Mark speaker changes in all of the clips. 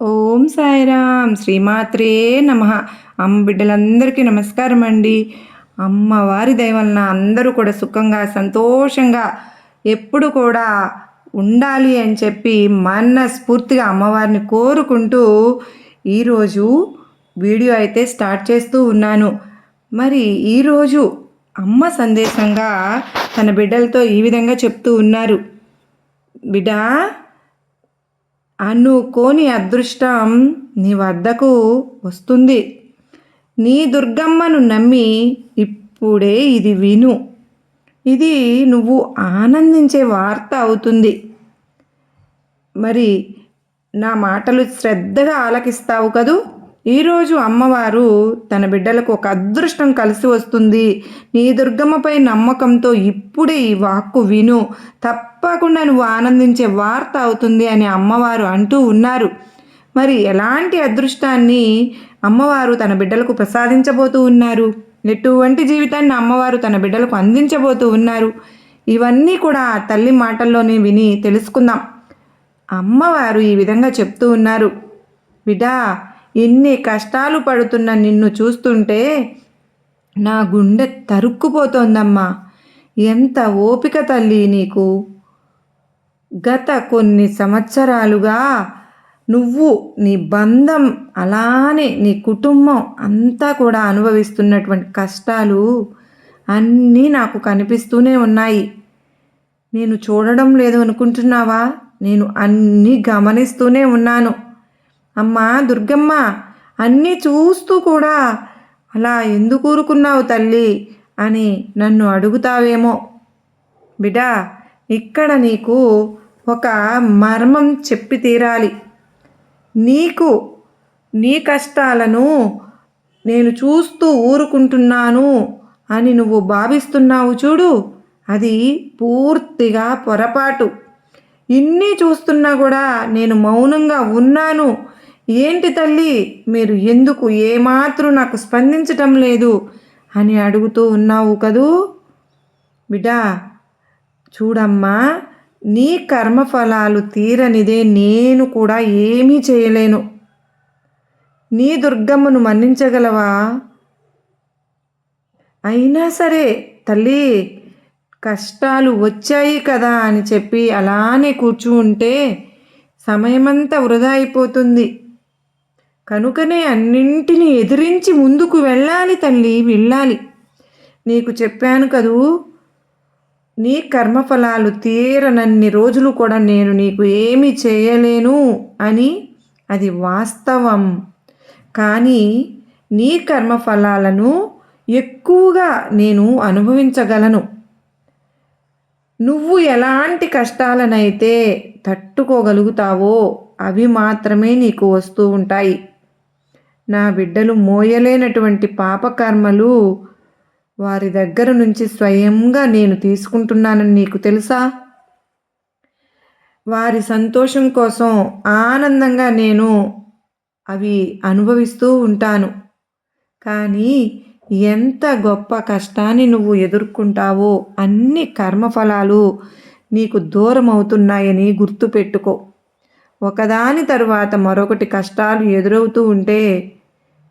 Speaker 1: ఓం సాయిరామ్ శ్రీమాత్రే నమ. అమ్మ బిడ్డలందరికీ నమస్కారం అండి. అమ్మవారి దయవలన అందరూ కూడా సుఖంగా సంతోషంగా ఎప్పుడు కూడా ఉండాలి అని చెప్పి మనస్ఫూర్తిగా అమ్మవారిని కోరుకుంటూ ఈరోజు వీడియో అయితే స్టార్ట్ చేస్తూ ఉన్నాను. మరి ఈరోజు అమ్మ సందేశంగా తన బిడ్డలతో ఈ విధంగా చెప్తూ ఉన్నారు. బిడ్డా అనుకోని అదృష్టం నీ వద్దకు వస్తుంది. నీ దుర్గమ్మను నమ్మి ఇప్పుడే ఇది విను. ఇది నువ్వు ఆనందించే వార్త అవుతుంది. మరి నా మాటలు శ్రద్ధగా ఆలకిస్తావు కదూ? ఈరోజు అమ్మవారు తన బిడ్డలకు ఒక అదృష్టం కలిసి వస్తుంది. నీ దుర్గమ్మపై నమ్మకంతో ఇప్పుడే ఈ వాక్కు విను. తప్పకుండా నువ్వు ఆనందించే వార్త అవుతుంది అని అమ్మవారు అంటూ ఉన్నారు. మరి ఎలాంటి అదృష్టాన్ని అమ్మవారు తన బిడ్డలకు ప్రసాదించబోతూ ఉన్నారు? ఎటువంటి జీవితాన్ని అమ్మవారు తన బిడ్డలకు అందించబోతూ ఉన్నారు? ఇవన్నీ కూడా తల్లి మాటల్లోనే విని తెలుసుకుందాం. అమ్మవారు ఈ విధంగా చెప్తూ ఉన్నారు. బిడా ఎన్ని కష్టాలు పడుతున్న నిన్ను చూస్తుంటే నా గుండె తరుక్కుపోతోందమ్మా. ఎంత ఓపిక తల్లి నీకు. గత కొన్ని సంవత్సరాలుగా నువ్వు నీ బంధం అలానే నీ కుటుంబం అంతా కూడా అనుభవిస్తున్నటువంటి కష్టాలు అన్నీ నాకు కనిపిస్తూనే ఉన్నాయి. నేను చూడడం లేదు అనుకుంటున్నావా? నేను అన్నీ గమనిస్తూనే ఉన్నాను. అమ్మా దుర్గమ్మ అన్నీ చూస్తూ కూడా అలా ఎందుకు ఊరుకున్నావు తల్లి అని నన్ను అడుగుతావేమో. బిడా ఇక్కడ నీకు ఒక మర్మం చెప్పి తీరాలి. నీకు నీ కష్టాలను నేను చూస్తూ ఊరుకుంటున్నాను అని నువ్వు భావిస్తున్నావు చూడు అది పూర్తిగా పొరపాటు. ఇన్ని చూస్తున్నా కూడా నేను మౌనంగా ఉన్నాను. ఏంటి తల్లి మీరు ఎందుకు ఏమాత్రం నాకు స్పందించటం లేదు అని అడుగుతూ ఉన్నావు కదూ? బిడ్డా చూడమ్మా నీ కర్మఫలాలు తీరనిదే నేను కూడా ఏమీ చేయలేను. నీ దుర్గమ్మను మన్నించగలవా? అయినా సరే తల్లి కష్టాలు వచ్చాయి కదా అని చెప్పి అలానే కూర్చుంటే సమయమంతా వృధా అయిపోతుంది. కనుకనే అన్నింటినీ ఎదిరించి ముందుకు వెళ్ళాలి తల్లి వెళ్ళాలి. నీకు చెప్పాను కదూ నీ కర్మఫలాలు తీరనన్ని రోజులు కూడా నేను నీకు ఏమి చేయలేను అని అది వాస్తవం. కానీ నీ కర్మఫలాలను ఎక్కువగా నేను అనుభవించగలను. నువ్వు ఎలాంటి కష్టాలనైతే తట్టుకోగలుగుతావో అవి మాత్రమే నీకు వస్తూ ఉంటాయి. నా బిడ్డలు మోయలేనటువంటి పాపకర్మలు వారి దగ్గర నుంచి స్వయంగా నేను తీసుకుంటున్నానని నీకు తెలుసా? వారి సంతోషం కోసం ఆనందంగా నేను అవి అనుభవిస్తూ ఉంటాను. కానీ ఎంత గొప్ప కష్టాన్ని నువ్వు ఎదుర్కొంటావో అన్ని కర్మఫలాలు నీకు దూరం అవుతున్నాయని గుర్తుపెట్టుకో. ఒకదాని తరువాత మరొకటి కష్టాలు ఎదురవుతూ ఉంటే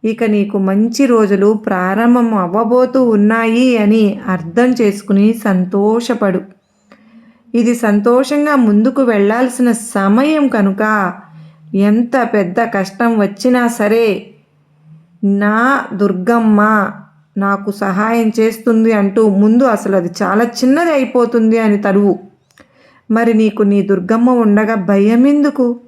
Speaker 1: ఇక నీకు మంచి రోజులు ప్రారంభం అవ్వబోతూ ఉన్నాయి అని అర్థం చేసుకుని సంతోషపడు. ఇది సంతోషంగా ముందుకు వెళ్ళాల్సిన సమయం కనుక ఎంత పెద్ద కష్టం వచ్చినా సరే నా దుర్గమ్మ నాకు సహాయం చేస్తుంది అంటూ ముందు అసలు అది చాలా చిన్నది అయిపోతుంది అని తరువు. మరి నీకు నీ దుర్గమ్మ ఉండగా భయం ఎందుకు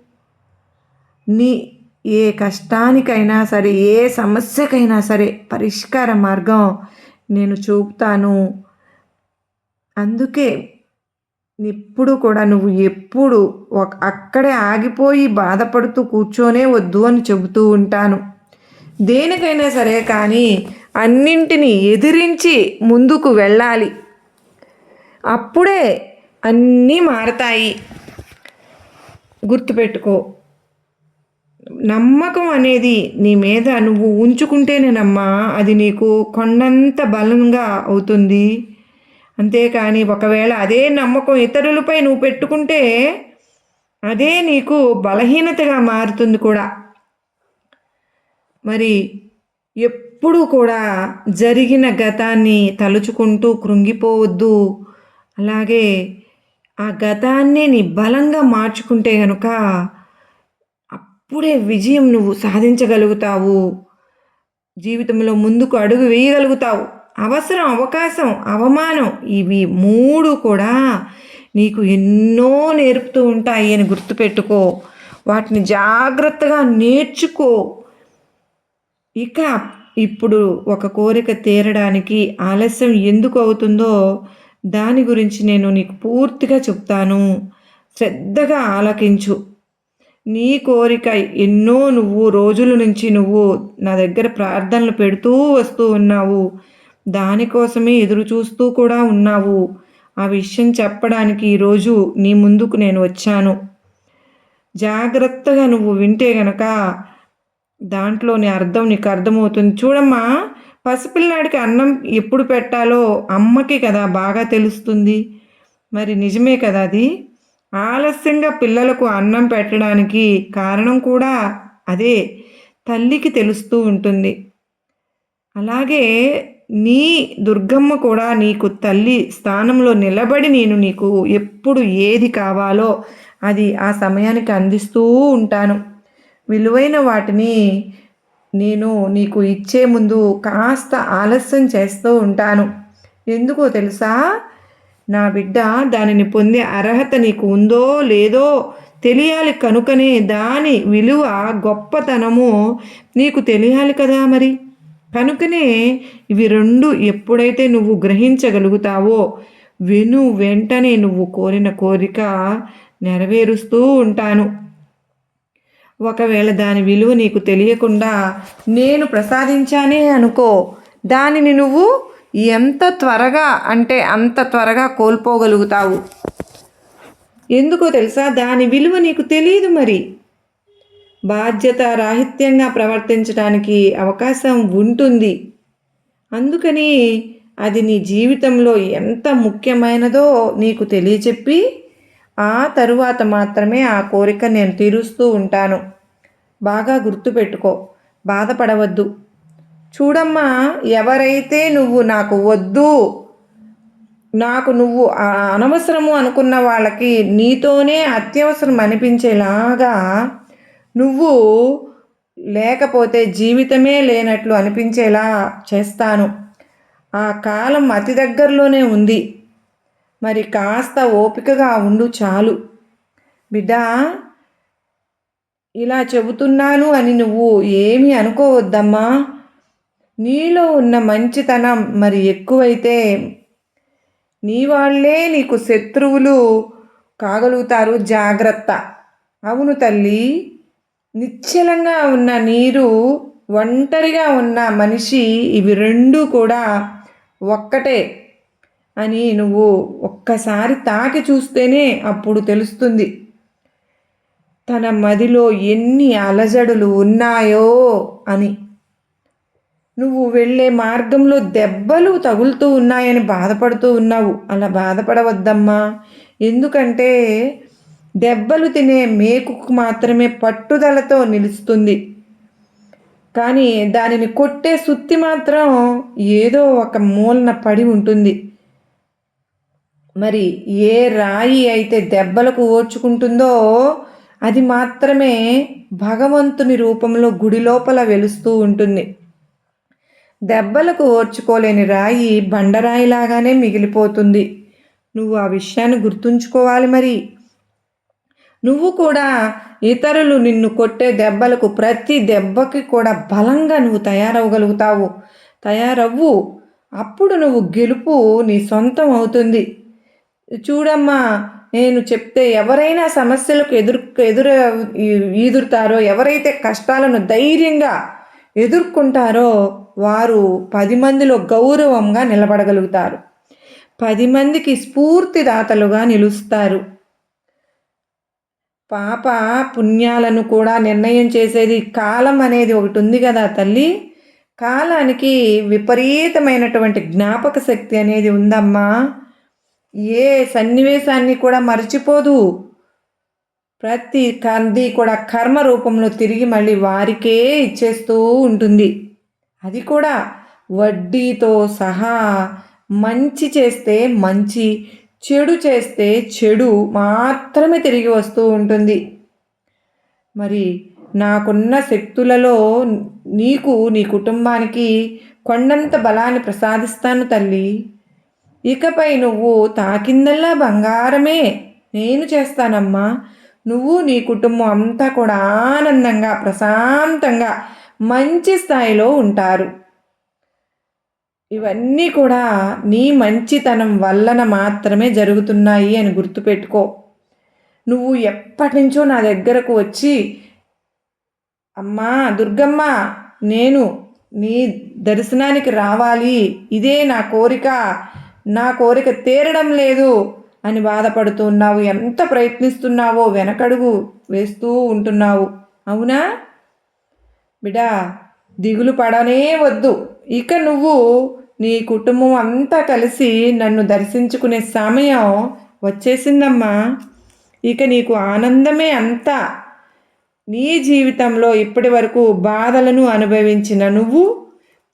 Speaker 1: నీ ఏ కష్టానికైనా సరే ఏ సమస్యకైనా సరే పరిష్కార మార్గం నేను చూపుతాను. అందుకే ఎప్పుడు కూడా నువ్వు ఎప్పుడు ఒక అక్కడే ఆగిపోయి బాధపడుతూ కూర్చోనే వద్దు అని చెబుతూ ఉంటాను. దేనికైనా సరే కానీ అన్నింటినీ ఎదిరించి ముందుకు వెళ్ళాలి. అప్పుడే అన్నీ మారతాయి. గుర్తుపెట్టుకో. నమ్మకం అనేది నీ మీద నువ్వు ఉంచుకుంటేనేనమ్మా అది నీకు కొండంత బలంగా అవుతుంది. అంతేకాని ఒకవేళ అదే నమ్మకం ఇతరులపై నువ్వు పెట్టుకుంటే అదే నీకు బలహీనతగా మారుతుంది కూడా. మరి ఎప్పుడూ కూడా జరిగిన గతాన్ని తలుచుకుంటూ కృంగిపోవద్దు. అలాగే ఆ గతాన్ని నీ బలంగా మార్చుకుంటే కనుక అప్పుడే విజయం నువ్వు సాధించగలుగుతావు. జీవితంలో ముందుకు అడుగు వేయగలుగుతావు. అవసరం అవకాశం అవమానం ఇవి మూడు కూడా నీకు ఎన్నో నేర్పుతూ ఉంటాయి అని గుర్తుపెట్టుకో. వాటిని జాగ్రత్తగా నేర్చుకో. ఇక ఇప్పుడు ఒక కోరిక తీరడానికి ఆలస్యం ఎందుకు అవుతుందో దాని గురించి నేను నీకు పూర్తిగా చెప్తాను. శ్రద్ధగా ఆలకించు. నీ కోరిక ఎన్నో నువ్వు రోజుల నుంచి నువ్వు నా దగ్గర ప్రార్థనలు పెడుతూ వస్తూ ఉన్నావు. దానికోసమే ఎదురు చూస్తూ కూడా ఉన్నావు. ఆ విషయం చెప్పడానికి ఈరోజు నీ ముందుకు నేను వచ్చాను. జాగ్రత్తగా నువ్వు వింటే గనక దాంట్లోని అర్థం నీకు అర్థమవుతుంది. చూడమ్మా పసిపిల్లాడికి అన్నం ఎప్పుడు పెట్టాలో అమ్మకి కదా బాగా తెలుస్తుంది. మరి నిజమే కదా అది? ఆలస్యంగా పిల్లలకు అన్నం పెట్టడానికి కారణం కూడా అదే. తల్లికి తెలుస్తూ ఉంటుంది. అలాగే నీ దుర్గమ్మ కూడా నీకు తల్లి స్థానంలో నిలబడి నేను నీకు ఎప్పుడు ఏది కావాలో అది ఆ సమయానికి అందిస్తూ ఉంటాను. విలువైన వాటిని నేను నీకు ఇచ్చే ముందు కాస్త ఆలస్యం చేస్తూ ఉంటాను. ఎందుకో తెలుసా? నా బిడ్డ దానిని పొందే అర్హత నీకు ఉందో లేదో తెలియాలి కనుకనే దాని విలువ గొప్పతనము నీకు తెలియాలి కదా మరి. కనుకనే ఇవి రెండు ఎప్పుడైతే నువ్వు గ్రహించగలుగుతావో వెను వెంటనే నువ్వు కోరిన కోరిక నెరవేరుస్తూ ఉంటాను. ఒకవేళ దాని విలువ నీకు తెలియకుండా నేను ప్రసాదించానే అనుకో దానిని నువ్వు ఎంత త్వరగా అంటే అంత త్వరగా కోల్పోగలుగుతావు? ఎందుకో తెలుసా? దాని విలువ నీకు తెలియదు మరి. బాధ్యత రాహిత్యంగా ప్రవర్తించడానికి అవకాశం ఉంటుంది. అందుకని అది నీ జీవితంలో ఎంత ముఖ్యమైనదో నీకు తెలియచెప్పి ఆ తరువాత మాత్రమే ఆ కోరిక నేను తీరుస్తూ ఉంటాను. బాగా గుర్తుపెట్టుకో. బాధపడవద్దు. చూడమ్మా ఎవరైతే నువ్వు నాకు వద్దు నాకు నువ్వు అనవసరము అనుకున్న వాళ్ళకి నీతోనే అత్యవసరం అనిపించేలాగా నువ్వు లేకపోతే జీవితమే లేనట్లు అనిపించేలా చేస్తాను. ఆ కాలం అతి దగ్గరలోనే ఉంది. మరి కాస్త ఓపికగా ఉండు చాలు. బిడ్డ ఇలా చెబుతున్నాను అని నువ్వు ఏమీ అనుకోవద్దమ్మా. నీలో ఉన్న మంచితనం మరి ఎక్కువైతే నీ వాళ్ళే నీకు శత్రువులు కాగలుగుతారు. జాగ్రత్త. అవును తల్లి. నిశ్చలంగా ఉన్న నీరు ఒంటరిగా ఉన్న మనిషి ఇవి రెండు కూడా ఒక్కటే అని నువ్వు ఒక్కసారి తాకి చూస్తేనే అప్పుడు తెలుస్తుంది. తన మదిలో ఎన్ని అలజడులు ఉన్నాయో అని. నువ్వు వెళ్ళే మార్గంలో దెబ్బలు తగులుతూ ఉన్నాయని బాధపడుతూ ఉన్నావు. అలా బాధపడవద్దమ్మా. ఎందుకంటే దెబ్బలు తినే మేకుకు మాత్రమే పట్టుదలతో నిలుస్తుంది. కానీ దానిని కొట్టే సుత్తి మాత్రం ఏదో ఒక మూలన పడి ఉంటుంది. మరి ఏ రాయి అయితే దెబ్బలకు ఓర్చుకుంటుందో అది మాత్రమే భగవంతుని రూపంలో గుడి లోపల వెలుస్తూ ఉంటుంది. దెబ్బలకు ఓర్చుకోలేని రాయి బండరాయిలాగానే మిగిలిపోతుంది. నువ్వు ఆ విషయాన్ని గుర్తుంచుకోవాలి మరి. నువ్వు కూడా ఇతరులు నిన్ను కొట్టే దెబ్బలకు ప్రతి దెబ్బకి కూడా బలంగా నువ్వు తయారవ్వగలుగుతావు. తయారవ్వు. అప్పుడు నువ్వు గెలుపు నీ సొంతం అవుతుంది. చూడమ్మా నేను చెప్తే ఎవరైనా సమస్యలకు ఎదురు ఎదురు ఈదురుతారో ఎవరైతే కష్టాలను ధైర్యంగా ఎదుర్కొంటారో వారు పది మందిలో గౌరవంగా నిలబడగలుగుతారు. పది మందికి స్ఫూర్తిదాతలుగా నిలుస్తారు. పాప పుణ్యాలను కూడా నిర్ణయం చేసేది కాలం అనేది ఒకటి ఉంది కదా తల్లి. కాలానికి విపరీతమైనటువంటి జ్ఞాపక శక్తి అనేది ఉందమ్మా. ఏ సన్నివేశాన్ని కూడా మర్చిపోదు. ప్రతి కంది కూడా కర్మ రూపంలో తిరిగి మళ్ళీ వారికే ఇచ్చేస్తూ ఉంటుంది. అది కూడా వడ్డీతో సహా మంచి చేస్తే మంచి చెడు చేస్తే చెడు మాత్రమే తిరిగి వస్తూ ఉంటుంది. మరి నాకున్న శక్తులలో నీకు నీ కుటుంబానికి కొండంత బలాన్ని ప్రసాదిస్తాను తల్లి. ఇకపై నువ్వు తాకిందల్లా బంగారమే నేను చేస్తానమ్మా. నువ్వు నీ కుటుంబం అంతా కూడా ఆనందంగా ప్రశాంతంగా మంచి స్థాయిలో ఉంటారు. ఇవన్నీ కూడా నీ మంచితనం వలన మాత్రమే జరుగుతున్నాయి అని గుర్తుపెట్టుకో. నువ్వు ఎప్పటి నుంచో నా దగ్గరకు వచ్చి అమ్మా దుర్గమ్మ నేను నీ దర్శనానికి రావాలి. ఇదే నా కోరిక. నా కోరిక తీరడం లేదు. అని బాధపడుతున్నావు. ఎంత ప్రయత్నిస్తున్నావో వెనకడుగు వేస్తూ ఉంటున్నావు. అవునా? బిడా దిగులు పడనే వద్దు. ఇక నువ్వు నీ కుటుంబం అంతా కలిసి నన్ను దర్శించుకునే సమయం వచ్చేసిందమ్మా. ఇక నీకు ఆనందమే అంతా. నీ జీవితంలో ఇప్పటి వరకు బాధలను అనుభవించిన నువ్వు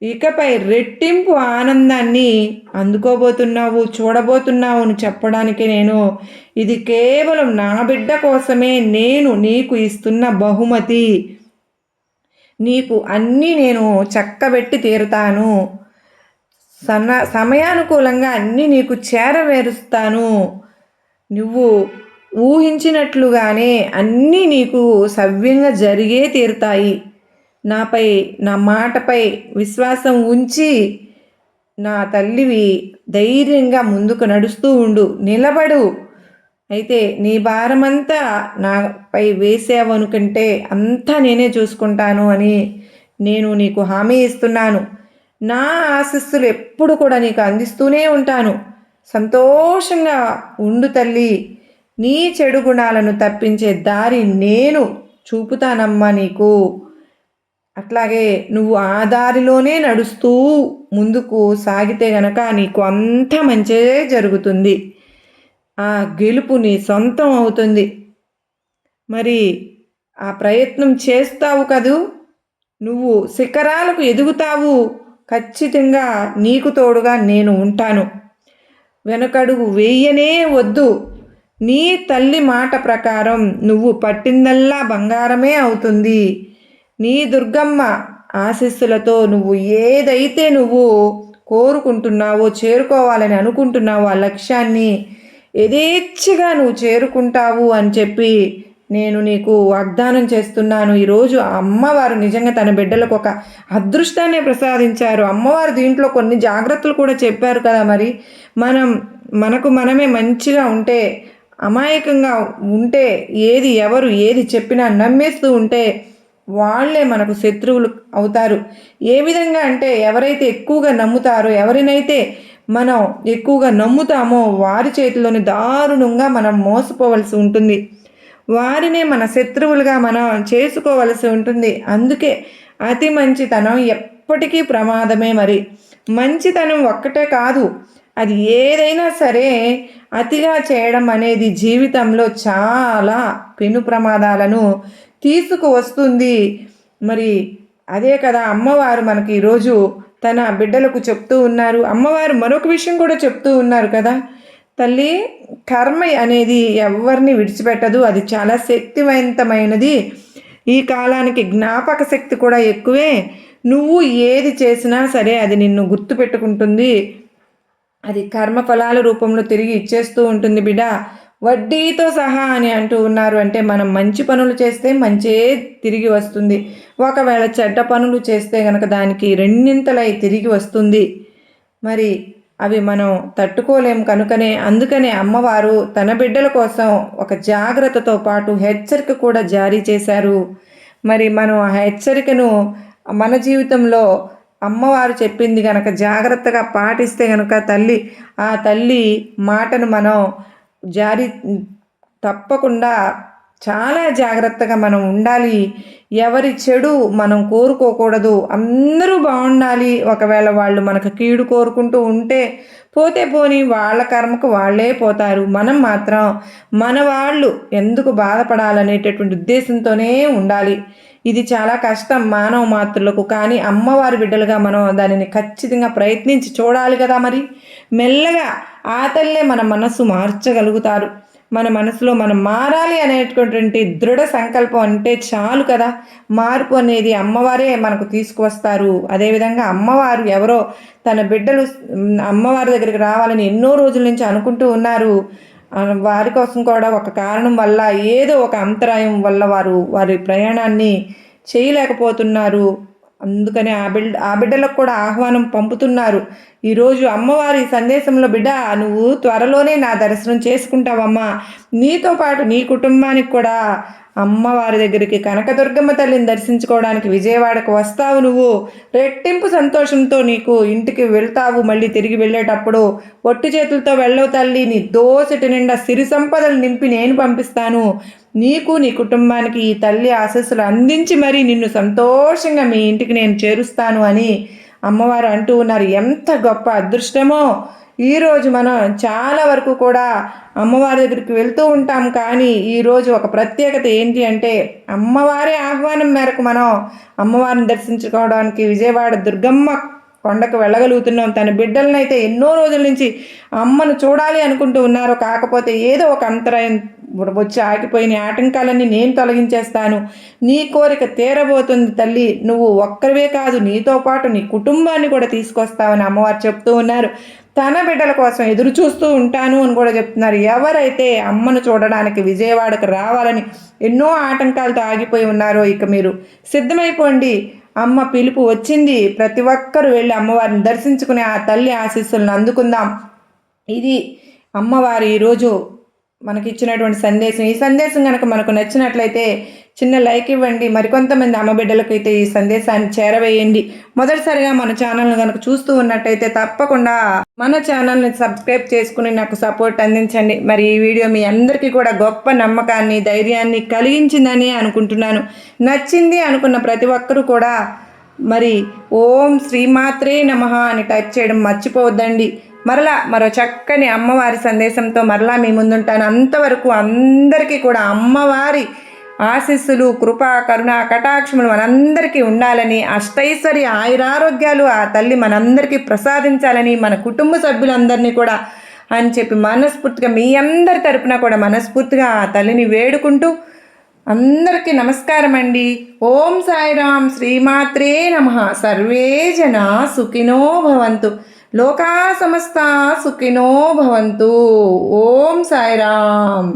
Speaker 1: ఇకపై రెట్టింపు ఆనందాన్ని అందుకోబోతున్నావు చూడబోతున్నావు అని చెప్పడానికి నేను ఇది కేవలం నా బిడ్డ కోసమే నేను నీకు ఇస్తున్న బహుమతి. నీకు అన్నీ నేను చక్కబెట్టి తీరుతాను. సన్న సమయానుకూలంగా అన్నీ నీకు చేరవేరుస్తాను. నువ్వు ఊహించినట్లుగానే అన్నీ నీకు సవ్యంగా జరిగే తీరుతాయి. నాపై నా మాటపై విశ్వాసం ఉంచి నా తల్లివి ధైర్యంగా ముందుకు నడుస్తూ ఉండు నిలబడు. అయితే నీ భారమంతా నాపై వేసావనుకంటే అంతా నేనే చూసుకుంటాను అని నేను నీకు హామీ ఇస్తున్నాను. నా ఆశస్సులు ఎప్పుడు కూడా నీకు అందిస్తూనే ఉంటాను. సంతోషంగా ఉండు తల్లి. నీ చెడు గుణాలను తప్పించే దారి నేను చూపుతానమ్మా నీకు. అట్లాగే నువ్వు ఆ దారిలోనే నడుస్తూ ముందుకు సాగితే గనక నీకు అంత మంచే జరుగుతుంది. ఆ గెలుపు నీ సొంతం అవుతుంది. మరి ఆ ప్రయత్నం చేస్తావు కదూ? నువ్వు శిఖరాలకు ఎదుగుతావు. ఖచ్చితంగా నీకు తోడుగా నేను ఉంటాను. వెనకడుగు వేయనే వద్దు. నీ తల్లి మాట ప్రకారం నువ్వు పట్టిందల్లా బంగారమే అవుతుంది. నీ దుర్గమ్మ ఆశీస్సులతో నువ్వు ఏదైతే నువ్వు కోరుకుంటున్నావో చేరుకోవాలని అనుకుంటున్నావో ఆ లక్ష్యాన్ని యథేచ్ఛగా నువ్వు చేరుకుంటావు అని చెప్పి నేను నీకు వాగ్దానం చేస్తున్నాను. ఈరోజు అమ్మవారు నిజంగా తన బిడ్డలకు ఒక అదృష్టాన్ని ప్రసాదించారు. అమ్మవారు దీంట్లో కొన్ని జాగ్రత్తలు కూడా చెప్పారు కదా మరి. మనం మనకు మనమే మంచిగా ఉంటే అమాయకంగా ఉంటే ఏది ఎవరు ఏది చెప్పినా నమ్మేస్తూ ఉంటే వాళ్ళే మనకు శత్రువులు అవుతారు. ఏ విధంగా అంటే ఎవరైతే ఎక్కువగా నమ్ముతారో ఎవరినైతే మనం ఎక్కువగా నమ్ముతామో వారి చేతిలోని దారుణంగా మనం మోసపోవలసి ఉంటుంది. వారినే మన శత్రువులుగా మనం చేసుకోవలసి ఉంటుంది. అందుకే అతి మంచితనం ఎప్పటికీ ప్రమాదమే మరి. మంచితనం ఒక్కటే కాదు అది ఏదైనా సరే అతిగా చేయడం అనేది జీవితంలో చాలా పెను ప్రమాదాలను తీసుకువస్తుంది. మరి అదే కదా అమ్మవారు మనకి ఈరోజు తన బిడ్డలకు చెప్తూ ఉన్నారు. అమ్మవారు మరొక విషయం కూడా చెప్తూ ఉన్నారు కదా. తల్లి కర్మ అనేది ఎవరిని విడిచిపెట్టదు. అది చాలా శక్తివంతమైనది. ఈ కాలానికి జ్ఞాపక శక్తి కూడా ఎక్కువే. నువ్వు ఏది చేసినా సరే అది నిన్ను గుర్తుపెట్టుకుంటుంది. అది కర్మఫలాల రూపంలో తిరిగి ఇచ్చేస్తూ ఉంటుంది బిడ్డ వడ్డీతో సహా అని అంటూ ఉన్నారు. అంటే మనం మంచి పనులు చేస్తే మంచే తిరిగి వస్తుంది. ఒకవేళ చెడ్డ పనులు చేస్తే గనక దానికి రెండింతలై తిరిగి వస్తుంది. మరి అవి మనం తట్టుకోలేం కనుకనే అందుకనే అమ్మవారు తన బిడ్డల కోసం ఒక జాగ్రత్తతో పాటు హెచ్చరిక కూడా జారీ చేశారు. మరి మనం ఆ హెచ్చరికను మన జీవితంలో అమ్మవారు చెప్పింది కనుక జాగ్రత్తగా పాటిస్తే కనుక తల్లి ఆ తల్లి మాటను మనం జారి తప్పకుండా చాలా జాగ్రత్తగా మనం ఉండాలి. ఎవరి చెడు మనం కోరుకోకూడదు. అందరూ బాగుండాలి. ఒకవేళ వాళ్ళు మనకు కీడు కోరుకుంటూ ఉంటే పోతే పోని వాళ్ళ కర్మకు వాళ్ళే పోతారు. మనం మాత్రం మన వాళ్ళు ఎందుకు బాధపడాలనేటటువంటి ఉద్దేశంతోనే ఉండాలి. ఇది చాలా కష్టం మానవ మాతృలకు కానీ అమ్మవారి బిడ్డలుగా మనం దానిని ఖచ్చితంగా ప్రయత్నించి చూడాలి కదా మరి. మెల్లగా ఆ తల్లే మన మనస్సు మార్చగలుగుతారు. మన మనసులో మనం మారాలి అనేటటువంటి దృఢ సంకల్పం అంటే చాలు కదా. మార్పు అనేది అమ్మవారే మనకు తీసుకువస్తారు. అదేవిధంగా అమ్మవారు ఎవరో తన బిడ్డలు అమ్మవారి దగ్గరికి రావాలని ఎన్నో రోజుల నుంచి అనుకుంటూ ఉన్నారు. వారి కోసం కూడా ఒక కారణం వల్ల ఏదో ఒక అంతరాయం వల్ల వారు వారి ప్రయాణాన్ని చేయలేకపోతున్నారు. అందుకని ఆ బిడ్డ ఆ బిడ్డలకు కూడా ఆహ్వానం పంపుతున్నారు. ఈరోజు అమ్మవారి సందేశంలో బిడ్డ నువ్వు త్వరలోనే నా దర్శనం చేసుకుంటావమ్మా. నీతో పాటు నీ కుటుంబానికి కూడా అమ్మవారి దగ్గరికి కనకదుర్గమ్మ తల్లిని దర్శించుకోవడానికి విజయవాడకు వస్తావు నువ్వు. రెట్టింపు సంతోషంతో నీకు ఇంటికి వెళ్తావు. మళ్ళీ తిరిగి వెళ్ళేటప్పుడు ఒట్టి చేతులతో వెళ్ళవు తల్లి నీ దోసటి నిండా సిరి సంపదలు నింపి నేను పంపిస్తాను. నీకు నీ కుటుంబానికి ఈ తల్లి ఆశస్సులు అందించి మరీ నిన్ను సంతోషంగా మీ ఇంటికి నేను చేరుస్తాను అని అమ్మవారు అంటూ ఉన్నారు. ఎంత గొప్ప అదృష్టమో! ఈరోజు మనం చాలా వరకు కూడా అమ్మవారి దగ్గరికి వెళ్తూ ఉంటాం. కానీ ఈరోజు ఒక ప్రత్యేకత ఏంటి అంటే అమ్మవారి ఆహ్వానం మేరకు మనం అమ్మవారిని దర్శించుకోవడానికి విజయవాడ దుర్గమ్మ కొండకు వెళ్ళగలుగుతున్నాం. తన బిడ్డలను అయితే ఎన్నో రోజుల నుంచి అమ్మను చూడాలి అనుకుంటూ ఉన్నారు. కాకపోతే ఏదో ఒక అంతరాయం వచ్చి ఆగిపోయిన ఆటంకాలన్నీ నేను తొలగించేస్తాను. నీ కోరిక తీరబోతుంది తల్లి. నువ్వు ఒక్కరివే కాదు నీతో పాటు నీ కుటుంబాన్ని కూడా తీసుకొస్తావని అమ్మవారు చెప్తూ ఉన్నారు. తన బిడ్డల కోసం ఎదురు చూస్తూ ఉంటాను అని కూడా చెప్తున్నారు. ఎవరైతే అమ్మను చూడడానికి విజయవాడకు రావాలని ఎన్నో ఆటంకాలతో ఆగిపోయి ఉన్నారో ఇక మీరు సిద్ధమైపోండి. అమ్మ పిలుపు వచ్చింది. ప్రతి ఒక్కరు వెళ్ళి అమ్మవారిని దర్శించుకుని ఆ తల్లి ఆశీస్సులను అందుకుందాం. ఇది అమ్మవారు ఈరోజు మనకి ఇచ్చినటువంటి సందేశం. ఈ సందేశం కనుక మనకు నచ్చినట్లయితే చిన్న లైక్ ఇవ్వండి. మరికొంతమంది అమ్మబిడ్డలకు అయితే ఈ సందేశాన్ని చేరవేయండి. మొదటిసారిగా మన ఛానల్ని కనుక చూస్తూ ఉన్నట్టయితే తప్పకుండా మన ఛానల్ని సబ్స్క్రైబ్ చేసుకుని నాకు సపోర్ట్ అందించండి. మరి ఈ వీడియో మీ అందరికీ కూడా గొప్ప నమ్మకాన్ని ధైర్యాన్ని కలిగించిందని అనుకుంటున్నాను. నచ్చింది అనుకున్న ప్రతి ఒక్కరూ కూడా మరి ఓం శ్రీమాత్రే నమ అని టైప్ చేయడం మర్చిపోవద్దండి. మరలా మరో చక్కని అమ్మవారి సందేశంతో మరలా మీ ముందుంటాను. అంతవరకు అందరికీ కూడా అమ్మవారి ఆశీస్సులు కృప కరుణ కటాక్షములు మనందరికీ ఉండాలని అష్టైశ్వర్య ఆయురారోగ్యాలు ఆ తల్లి మనందరికీ ప్రసాదించాలని మన కుటుంబ సభ్యులందరినీ కూడా అని చెప్పి మనస్ఫూర్తిగా మీ అందరి తరపున కూడా మనస్ఫూర్తిగా ఆ తల్లిని వేడుకుంటూ అందరికీ నమస్కారం అండి ఓం సాయిరాం శ్రీమాత్రే నమ. సర్వే జన సుఖినో భవంతు. లోకా సమస్త సుఖినో భవంతు ఓం సాయిరాం